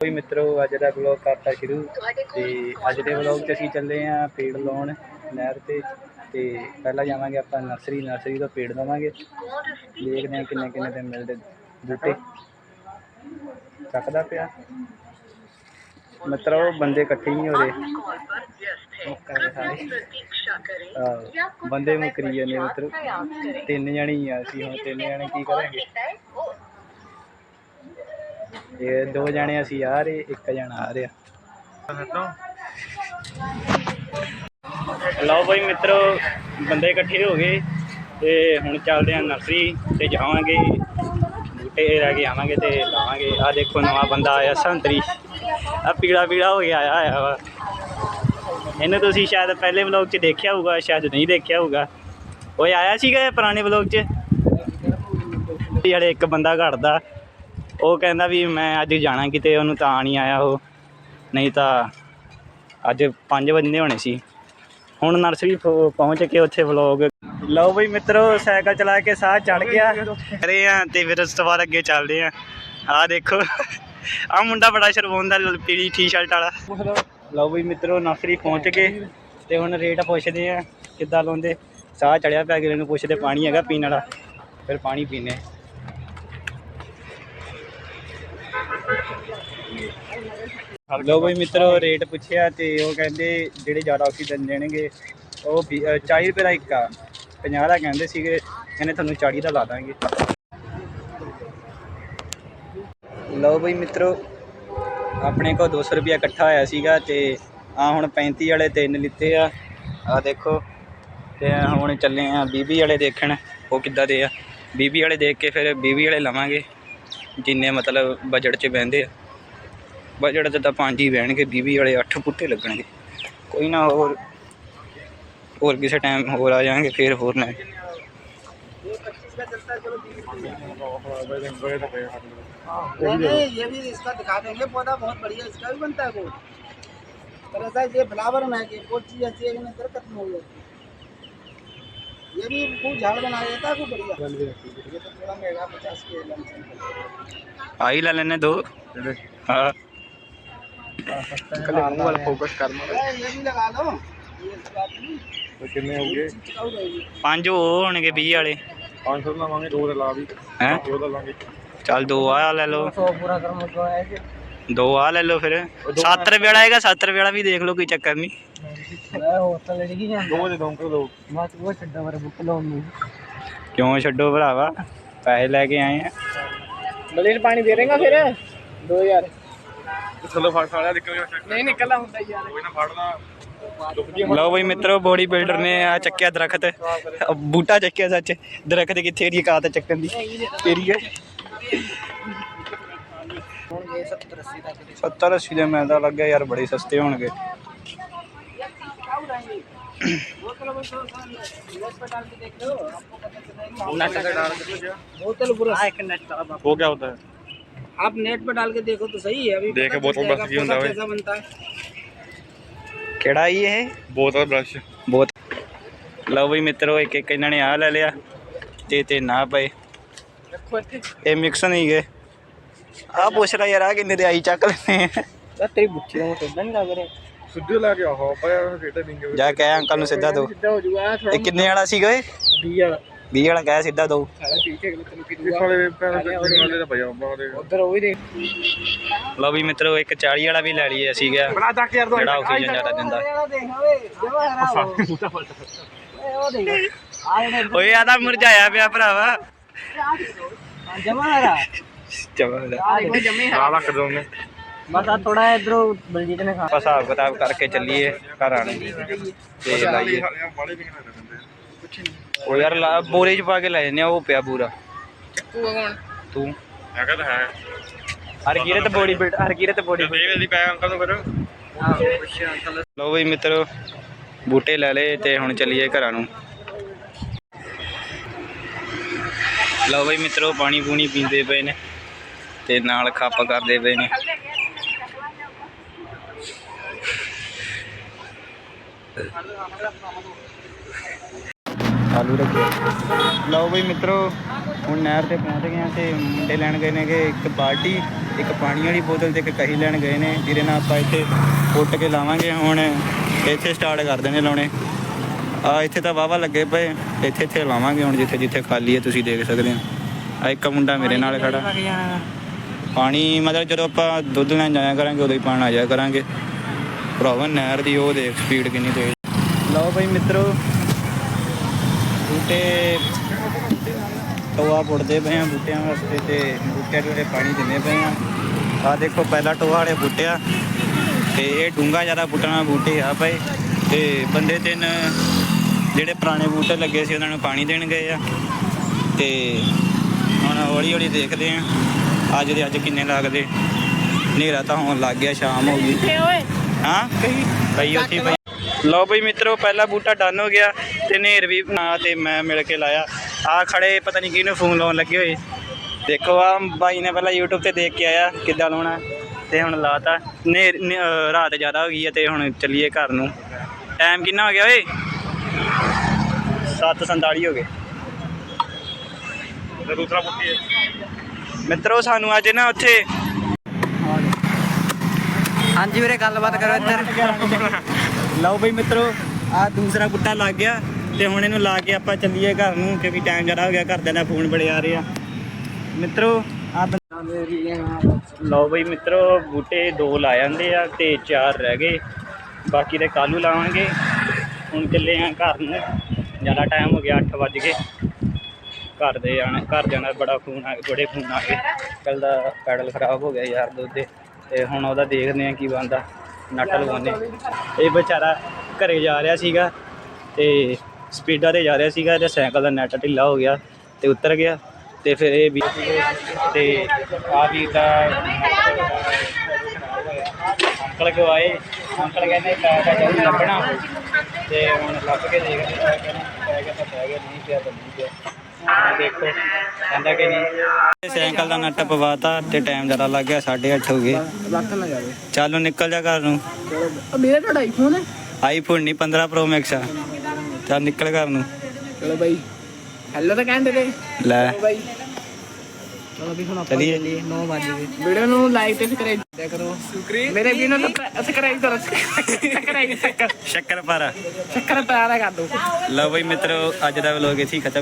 ਕੋਈ ਮਿੱਤਰੋ, ਅੱਜ ਦਾ ਵਲੌਗ ਕਰਤਾ ਸ਼ੁਰੂ ਤੇ ਅੱਜ ਦੇ ਵਲੌਗ 'ਚ ਅਸੀਂ ਚੱਲੇ ਆਂ ਪੇੜ ਲਾਉਣ ਨਹਿਰ ਤੇ ਤੇ ਪਹਿਲਾਂ ਜਾਵਾਂਗੇ ਆਪਾਂ ਨਰਸਰੀ ਨਰਸਰੀ ਤੋਂ ਪੇੜ ਲਵਾਂਗੇ। ਦੇਖਦੇ ਆਂ ਕਿੰਨੇ ਕਿੰਨੇ ਦੇ ਮਿਲਦੇ ਬੂਟੇ। ਚੱਕਦਾ ਪਿਆ। ਮਿੱਤਰੋ, ਬੰਦੇ ਇਕੱਠੇ ਨਹੀਂ ਹੋ ਰਹੇ। ਬੰਦੇ ਮੁੱਕਰੀ ਜਾਂਦੇ ਮਿੱਤਰੋ। ਤਿੰਨ ਜਣੇ ਹੀ ਆ ਅਸੀਂ, ਹੁਣ ਤਿੰਨ ਜਣੇ ਕੀ ਕਰਾਂਗੇ? ਇਹ ਦੋ ਜਣੇ ਅਸੀਂ ਆ ਰਹੇ, ਇੱਕ ਜਣਾ ਆ ਰਿਹਾ। ਲਓ ਭਾਈ ਮਿੱਤਰੋ, ਬੰਦੇ ਇਕੱਠੇ ਹੋ ਗਏ ਤੇ ਹੁਣ ਚੱਲਦੇ ਆ ਨਰਸਰੀ ਤੇ ਜਾਵਾਂਗੇ। ਬੂਟੇ ਲੈ ਕੇ ਆਵਾਂਗੇ ਤੇ ਲਾਵਾਂਗੇ। ਆ ਦੇਖੋ ਨਵਾਂ ਬੰਦਾ ਆਇਆ, ਸੰਤਰੀ। ਆ ਪੀਲਾ ਪੀੜਾ ਹੋ ਗਿਆ ਆਇਆ ਆਇਆ ਵਾ। ਇਹਨੂੰ ਤੁਸੀਂ ਸ਼ਾਇਦ ਪਹਿਲੇ ਵਲੌਗ 'ਚ ਦੇਖਿਆ ਹੋਊਗਾ, ਸ਼ਾਇਦ ਨਹੀਂ ਦੇਖਿਆ ਹੋਊਗਾ। ਉਹ ਆਇਆ ਸੀਗਾ ਪੁਰਾਣੇ ਵਲੌਗ 'ਚ? ਜਿਹੜੇ ਇੱਕ ਬੰਦਾ ਘੜਦਾ ਉਹ ਕਹਿੰਦਾ ਵੀ ਮੈਂ ਅੱਜ ਜਾਣਾ ਕਿਤੇ, ਉਹਨੂੰ ਤਾਂ ਨਹੀਂ ਆਇਆ ਉਹ। ਨਹੀਂ ਤਾਂ ਅੱਜ 5 ਵਜੇ ਹੋਣੇ ਸੀ। ਹੁਣ ਨਰਸਰੀ ਪਹੁ- ਪਹੁੰਚ ਕੇ ਉੱਥੇ ਵਲੌਗ ਲਓ ਬਈ ਮਿੱਤਰੋ, ਸਾਈਕਲ ਚਲਾ ਕੇ ਸਾਹ ਚੜ ਗਿਆ। ਅਰੇ ਆ ਤੇ ਫਿਰ ਉਸ ਤੋਂ ਬਾਅਦ ਅੱਗੇ ਚੱਲਦੇ ਆ। ਆ ਦੇਖੋ ਆ ਮੁੰਡਾ ਬੜਾ ਸ਼ਰਮਾਉਂਦਾ ਪੀਲੀ ਟੀ-ਸ਼ਰਟ ਵਾਲਾ। ਲਓ ਬਈ ਮਿੱਤਰੋ, ਨਰਸਰੀ ਪਹੁੰਚ ਗਏ ਤੇ ਹੁਣ ਰੇਟ ਪੁੱਛਦੇ ਆ, ਕਿੱਦਾਂ ਲਾਉਂਦੇ। ਸਾਹ ਚੜਿਆ ਪਿਆ, ਅਗਲੇ ਨੂੰ ਪੁੱਛਦੇ, ਪਾਣੀ ਹੈਗਾ ਪੀਣ ਵਾਲਾ। ਫਿਰ ਪਾਣੀ ਪੀਨੇ ਲੋ ਬਈ ਮਿੱਤਰੋ ਰੇਟ ਪੁੱਛਿਆ ਤੇ ਉਹ ਕਹਿੰਦੇ ਜਿਹੜੇ ਜ਼ਿਆਦਾ ਆਕਸੀਜਨ ਦੇਣਗੇ ਉਹ ਵੀ- ਅ, 40 ਰੁਪਏ ਦਾ ਇੱਕ ਆ। 50 ਦਾ ਕਹਿੰਦੇ ਸੀਗੇ ਕਹਿੰਦੇ ਤੁਹਾਨੂੰ 40 ਦਾ ਲਾ ਦਾਂਗੇ। ਲਓ ਬਈ ਮਿੱਤਰੋ ਆਪਣੇ ਕੋਲ 200 ਰੁਪਿਆ ਇਕੱਠਾ ਹੋਇਆ ਸੀਗਾ ਤੇ ਆ ਹੁਣ 35 ਵਾਲੇ ਤਿੰਨ ਲਿੱਤੇ ਆ। ਆ ਦੇਖੋ ਤੇ ਹੁਣ ਚੱਲੇ ਆ 20 ਵਾਲੇ ਦੇਖਣ ਉਹ ਕਿੱਦਾਂ ਦੇ ਆ। 20 ਵਾਲੇ ਦੇਖ ਕੇ ਫਿਰ 20 ਵਾਲੇ ਲਵਾਂਗੇ। ਜਿੰਨੇ ਮਤਲਬ ਬਜਟ 'ਚ ਬਹਿੰਦੇ ਆ ਬਜਟ 'ਚ ਤਾਂ ਪੰਜ ਹੀ ਬਹਿਣਗੇ 20 ਵਾਲੇ 8 ਬੂਟੇ ਲੱਗਣਗੇ ਕੋਈ ਨਾ ਹੋਰ ਹੋਰ ਕਿਸੇ ਟਾਈਮ ਹੋਰ ਆ ਜਾਣਗੇ ਫਿਰ ਹੋਰ ਨਾ नहीं नहीं ये भी इसका दिखा देंगे पौधा बहुत बढ़िया इसका भी बनता है वो पर ऐसा ये फ्लावर में है कि वो चीज़ ऐसी है कि नहीं दर खत्म हो जाती है। ये भी खूब झाड़ बना देता है खूब बढ़िया ये तो थोड़ा महंगा पचास के लमसम ਆ ਹੀ ਲੈ ਲੈਣੇ ਦੋ ਹਾਂ फोकस कर ये भी लगा लो ये इसकी बात नहीं तो कितने हो गए चिपकाऊ रहेगी ਪੰਜ ਉਹ ਹੋਣਗੇ 20 ਵਾਲੇ 500 ਲਵਾਂਗੇ ਦੋ ਦਾ ਲਾ ਵੀ ਹੈ ਦੋ ਦਾ ਲਾਂਗੇ ਚੱਲ ਦੋ ਆ ਲੈ ਲਓ सौ पूरा कर्म जो है कि ਦੋ ਆ ਲੈ ਲਓ ਫਿਰ 70 ਰੁਪਏ ਵਾਲਾ ਹੈਗਾ 70 ਰੁਪਏ ਵਾਲਾ ਵੀ ਦੇਖ ਲਓ ਕੋਈ ਚੱਕਰ ਨਹੀਂ ਕਿਉਂ ਛੱਡੋ ਭਰਾਵਾ? ਪੈਸੇ ਲੈ ਕੇ ਆਏ ਆ। ਮਲੀਰ ਪਾਣੀ ਦੇ ਰਹੇਗਾ ਫਿਰ? 2000 ਥੱਲੋਂ ਫੜ ਮਿੱਤਰੋ ਬੋਡੀ ਬਿਲਡਰ ਨੇ ਆ ਚੱਕਿਆ ਦਰਖਤ। ਬੂਟਾ ਚੱਕਿਆ ਸੱਚ। ਦਰਖਤ ਕਿੱਥੇ ਦੀ ਕਾਤ ਚੱਕਣ ਦੀ? ਤੇਰੀ ਹੈ। 70 80 ਦਾ ਮੈਂ ਤਾਂ ਲੱਗਿਆ ਯਾਰ ਬੜੇ ਸਸਤੇ ਹੋਣਗੇ। बोतल पूरा एक नेट का अब वो क्या होता है आप नेट पे डाल के देखो तो सही है अभी देख के पता चल बोतल जाएगा बस ये होता आपको है। कैसा बनता है ਕਿਹੜਾ ਹੀ ਇਹ ਬੋਤਲ ਬ੍ਰਸ਼ ਬਹੁਤ ਲਓ ਬਈ ਮਿੱਤਰੋ ਇੱਕ ਇੱਕ ਇਹਨਾਂ ਨੇ ਆ ਲੈ ਲਿਆ ਤੇ ਤੇ ਨਾ ਪਏ ਇਹ ਮਿਕਸ ਨਹੀਂ ਗਏ ਆ ਪੁੱਛ ਰਿਹਾ ਯਾਰ ਆ ਕਿੰਨੇ ਦੇ ਆਈ ਚੱਕ ਲੈਣੇ तेरी बुच्ची को तो नहीं लग रहे ਸਿੱਧੇ ਲੈ ਕੇ ਆਹੋ ਬਾਇਆ ਰੇਟੇ ਨਹੀਂ ਗਏ। ਜਾ ਕਹਿ ਅੰਕਲ ਨੂੰ ਸਿੱਧਾ ਦੋ। ਸਿੱਧਾ ਹੋ ਜੂਗਾ ਇਹ ਕਿੰਨੇ ਵਾਲਾ ਸੀਗਾ ਇਹ 20 ਵਾਲਾ। 20 ਵਾਲਾ ਕਹਿ ਸਿੱਧਾ ਦੋ। ਉਧਰ ਉਹ ਵੀ ਦੇਖ। ਲਓ ਵੀ ਮਿੱਤਰੋ ਇੱਕ 40 ਵਾਲਾ ਵੀ ਲੈ ਲਈਏ ਅਸੀਂ ਗਿਆ। ਜਿਹੜਾ ਆਕਸੀਜਨ ਜ਼ਿਆਦਾ ਦਿੰਦਾ। ਓਏ ਆਦਾ ਮੁਰਝਾਇਆ ਪਿਆ ਭਰਾਵਾ। ਜਮਾਰਾ ਜਮਾਰਾ ਆ ਲੱਖ ਦੋਨੇ ਬਸ ਆ ਥੋੜਾ ਇਧਰੋਂ ਬਲਜੀਤ ਨੇ ਖਾ ਆਪਾਂ ਹਿਸਾਬ ਕਿਤਾਬ ਕਰਕੇ ਚੱਲੀਏ ਘਰ ਆਣ ਤੇ ਲਾਈਏ। ਉਹ ਯਾਰ ਬੋਰੇ 'ਚ ਪਾ ਕੇ ਲੈ ਜੰਨੇ ਉਹ ਪਿਆ ਪੂਰਾ ਤੂੰ ਕੌਣ? ਤੂੰ। ਹੈਗਾ ਤਾਂ ਹੈ। Harkirat Bori build Harkirat Bori builder। ਜਲਦੀ ਪੈ ਅੰਕਲ ਨੂੰ ਫਿਰ। ਲਓ ਬਈ ਮਿੱਤਰੋ ਬੂਟੇ ਲੈ ਲਏ ਤੇ ਹੁਣ ਚੱਲੀਏ ਘਰਾਂ ਨੂੰ। ਲਓ ਬਈ ਮਿੱਤਰੋ ਪਾਣੀ ਪੂਣੀ ਪੀਂਦੇ ਪਏ ਨੇ ਤੇ ਨਾਲ ਖੱਪ ਕਰਦੇ ਪਏ ਨੇ। ਆਲੂ ਰੱਖੇ। ਲਓ ਬਈ ਮਿੱਤਰੋ, ਹੁਣ ਨਹਿਰ ਤੇ ਪਹੁੰਚ ਗਏ ਹਾਂ ਤੇ ਮੁੰਡੇ ਲੈਣ ਗਏ ਨੇਗੇ ਇੱਕ ਬਾਲਟੀ, ਇੱਕ ਪਾਣੀ ਵਾਲੀ ਬੋਤਲ ਤੇ ਇੱਕ ਕਹੀ ਲੈਣ ਗਏ ਨੇ, ਜਿਹਦੇ ਨਾਲ ਆਪਾਂ ਇੱਥੇ ਪੁੱਟ ਕੇ ਲਾਵਾਂਗੇ। ਹੁਣ ਇੱਥੇ ਸਟਾਰਟ ਕਰ ਦੇਣੇ ਲਾਉਣੇ। ਆ, ਇੱਥੇ ਤਾਂ ਵਾਵਾ ਲੱਗੇ ਪਏ। ਇੱਥੇ ਇੱਥੇ ਲਾਵਾਂਗੇ ਹੁਣ, ਜਿੱਥੇ ਜਿੱਥੇ ਖਾਲੀ ਹੈ, ਤੁਸੀਂ ਦੇਖ ਸਕਦੇ ਹੋ। ਆ, ਇੱਕ ਮੁੰਡਾ ਮੇਰੇ ਨਾਲ ਖੜਾ। ਪਾਣੀ, ਮਤਲਬ ਜਦੋਂ ਆਪਾਂ ਦੁੱਧ ਲੈਣ ਜਾਇਆ ਕਰਾਂਗੇ, ਉਦੋਂ ਹੀ ਪਾਣ ਆ ਜਾਇਆ ਕਰਾਂਗੇ। ਭਰਾਵਾ, ਨਹਿਰ ਦੀ ਉਹ ਦੇਖ ਸਪੀਡ ਕਿੰਨੀ ਤੇਜ਼। ਲਓ ਭਾਈ ਮਿੱਤਰੋ, ਬੂਟੇ ਟੋਆ ਪੁੱਟਦੇ ਪਏ ਆ ਬੂਟਿਆਂ ਵਾਸਤੇ ਤੇ ਬੂਟਿਆਂ ਨੂੰ ਪਾਣੀ ਦਿੰਦੇ ਪਏ ਆ। ਆ ਦੇਖੋ, ਪਹਿਲਾ ਟੋਆ ਵਾਲੇ ਬੂਟੇ ਆ। ਤੇ ਇਹ ਡੂੰਗਾ ਜ਼ਿਆਦਾ ਪੁੱਟਣਾ ਬੂਟੇ ਆ ਪਏ ਤੇ ਬੰਦੇ ਤਿੰਨ ਜਿਹੜੇ ਪੁਰਾਣੇ ਬੂਟੇ ਲੱਗੇ ਸੀ, ਉਹਨਾਂ ਨੂੰ ਪਾਣੀ ਦੇਣ ਗਏ ਆ। ਤੇ ਹੁਣ ਹੌਲੀ ਹੌਲੀ ਦੇਖਦੇ ਆ, ਅੱਜ ਦੇ ਅੱਜ ਕਿੰਨੇ ਲੱਗਦੇ। ਹਨੇਰਾ ਤਾਂ ਹੋਣ ਲੱਗ ਗਿਆ, ਸ਼ਾਮ ਹੋ ਗਈ। ਹਾਂ? ਬਈ ਉੱਥੇ ਪਈ ਲਓ ਬਈ ਮਿੱਤਰੋ ਪਹਿਲਾ ਬੂਟਾ ਡਨ ਹੋ ਗਿਆ ਤੇ ਨੇਰ ਵੀ ਬਣਾ ਤੇ ਮੈਂ ਮਿਲ ਕੇ ਲਾਇਆ। ਆ ਖੜੇ ਪਤਾ ਨਹੀਂ ਕਿਹਨੂੰ ਫੋਨ ਲਾਉਣ ਲੱਗੇ ਹੋਏ। ਦੇਖੋ ਆ ਬਾਈ ਨੇ ਪਹਿਲਾਂ YouTube ਤੇ ਦੇਖ ਕੇ ਆਇਆ ਕਿੱਦਾਂ ਲਾਉਣਾ ਤੇ ਹੁਣ ਲਾਤਾ। ਨੇਰ ਰਾਤ ਜ਼ਿਆਦਾ ਹੋ ਗਈ ਹੈ ਤੇ ਹੁਣ ਚੱਲੀਏ ਘਰ ਨੂੰ। ਟਾਈਮ ਕਿੰਨਾ ਹੋ ਗਿਆ ਓਏ? 7:47 ਹੋ ਗਏ। ਤੇ ਦੂਸਰਾ ਪੁੱਟੀ ਹੈ। ਮਿੱਤਰੋ ਸਾਨੂੰ ਅੱਜ ਨਾ ਉੱਥੇ ਹਾਂਜੀ ਵੀਰੇ, ਗੱਲਬਾਤ ਕਰੋ ਇੱਧਰ। ਲਓ ਬਈ ਮਿੱਤਰੋ ਆ ਦੂਸਰਾ ਬੁੱਟਾ ਲੱਗ ਗਿਆ ਤੇ ਹੁਣ ਇਹਨੂੰ ਲਾ ਕੇ ਆਪਾਂ ਚੱਲੀਏ ਘਰ ਨੂੰ, ਕਿਉਂਕਿ ਟਾਈਮ ਜ਼ਿਆਦਾ ਹੋ ਗਿਆ, ਘਰਦਿਆਂ ਦਾ ਫੋਨ ਬੜੇ ਆ ਰਹੇ ਆ। ਮਿੱਤਰੋ ਆ ਲਓ ਬਈ ਮਿੱਤਰੋ, ਬੂਟੇ ਦੋ ਲਾ ਜਾਂਦੇ ਆ ਤੇ ਚਾਰ ਰਹਿ ਗਏ। ਬਾਕੀ ਦੇ ਕੱਲ੍ਹ ਨੂੰ ਲਾਵਾਂਗੇ। ਹੁਣ ਚੱਲੇ ਆ ਘਰ ਨੂੰ। ਜ਼ਿਆਦਾ ਟਾਈਮ ਹੋ ਗਿਆ 8 ਵੱਜ ਗਏ। ਘਰ ਦੇ ਜਾਣਾ, ਘਰ ਜਾਣਾ ਬੜਾ ਫੋਨ ਆ, ਬੜੇ ਫੋਨ ਆ ਗਏ। ਕੱਲ ਦਾ ਪੈਡਲ ਖਰਾਬ ਹੋ ਗਿਆ ਯਾਰ ਦੋ ਦੇ। ਤੇ ਹੁਣ ਉਹਦਾ ਦੇਖਦੇ ਆ ਕੀ ਬਣਦਾ, ਨਟ ਲਵਾਉਣੇ ਇਹ ਵਿਚਾਰਾ ਘਰੇ ਜਾ ਰਿਹਾ ਸੀਗਾ ਤੇ ਸਪੀਡਾਂ ਤੇ ਜਾ ਰਿਹਾ ਸੀਗਾ ਤੇ ਸਾਈਕਲ ਦਾ ਨਟ ਢਿੱਲਾ ਹੋ ਗਿਆ ਤੇ ਉਤਰ ਗਿਆ ਤੇ ਫਿਰ ਇਹ ਵੀ ਤੇ ਆ ਵੀ ਦਾ ਅੰਕਲ ਕੋ ਆਏ ਅੰਕਲ ਕਹਿੰਦੇ ਪੈਰ ਦਾ ਲੱਭਣਾ। ਤੇ ਹੁਣ ਲੱਭ ਕੇ ਦੇਖਦੇ ਆ ਕਿ ਪੈ ਤਾਂ ਪੈ ਨਹੀਂ ਪਿਆ ਤਾਂ ਨਹੀਂ ਪਿਆ। ਹੁਣ ਦੇਖੋ ਕਹਿੰਦਾ ਕਿ ਨਹੀਂ। ਸਾਈਕਲ ਦਾ ਨੱਟ ਪਵਾਤਾ ਤੇ ਟਾਈਮ ਜ਼ਿਆਦਾ ਲੱਗ ਗਿਆ 8:30 ਹੋ ਗਏ। ਨਾ ਜਾਵੇ ਚੱਲ ਨੂੰ ਨਿਕਲ ਜਾ ਘਰ ਨੂੰ। ਮੇਰੇ ਤੁਹਾਡਾ ਆਈਫੋਨ ਹੈ? ਆਈਫੋਨ ਨਹੀਂ 15 ਪ੍ਰੋ ਮੈਕਸ ਆ। ਚੱਲ ਨਿਕਲ ਘਰ ਨੂੰ। ਚਲੋ ਬਾਈ। ਹੈਲੋ ਤਾਂ ਕਹਿੰਦੇ ਤੇ ਲੈ। ਬਾਈ। ਚਲੋ ਵੀ ਹੁਣ ਆਪਾਂ ਚਲੀਏ। ਚੱਲੀਏ 9 ਵਜ ਵੀਡੀਓ ਨੂੰ ਲਾਈਕ ਤੇ ਸਬਸਕ੍ਰਾਈਬ ਕਰੋ। ਮੇਰੇ ਵੀਡੀਓ ਨੂੰ ਸਬਸਕ੍ਰਾਈਬ ਕਰੋ। ਸਬਸਕ੍ਰਾਈਬ ਸ਼ੱਕਰ। ਪਰ ਚੱਕਰ ਪਿਆਰਾ ਕਰ ਦੋ। ਲਓ ਬਈ ਮਿੱਤਰੋ ਅੱਜ ਦਾ ਵਲੋਗ ਇੱਥੇ ਹੀ ਖਤਮ।